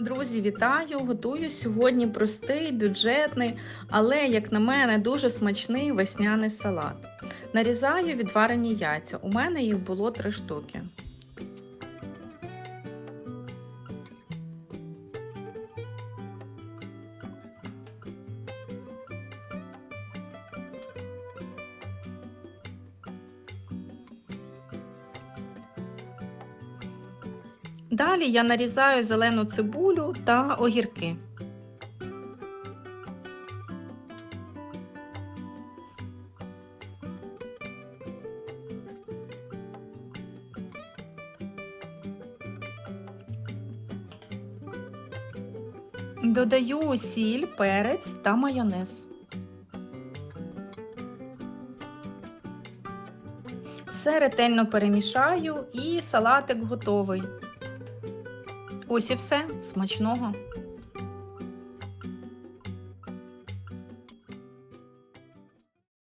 Друзі, вітаю! Готую сьогодні простий, бюджетний, але, як на мене, дуже смачний весняний салат. Нарізаю відварені яйця. У мене їх було три штуки. Далі я нарізаю зелену цибулю та огірки. Додаю сіль, перець та майонез. Все ретельно перемішаю і салатик готовий. Ось і все смачного.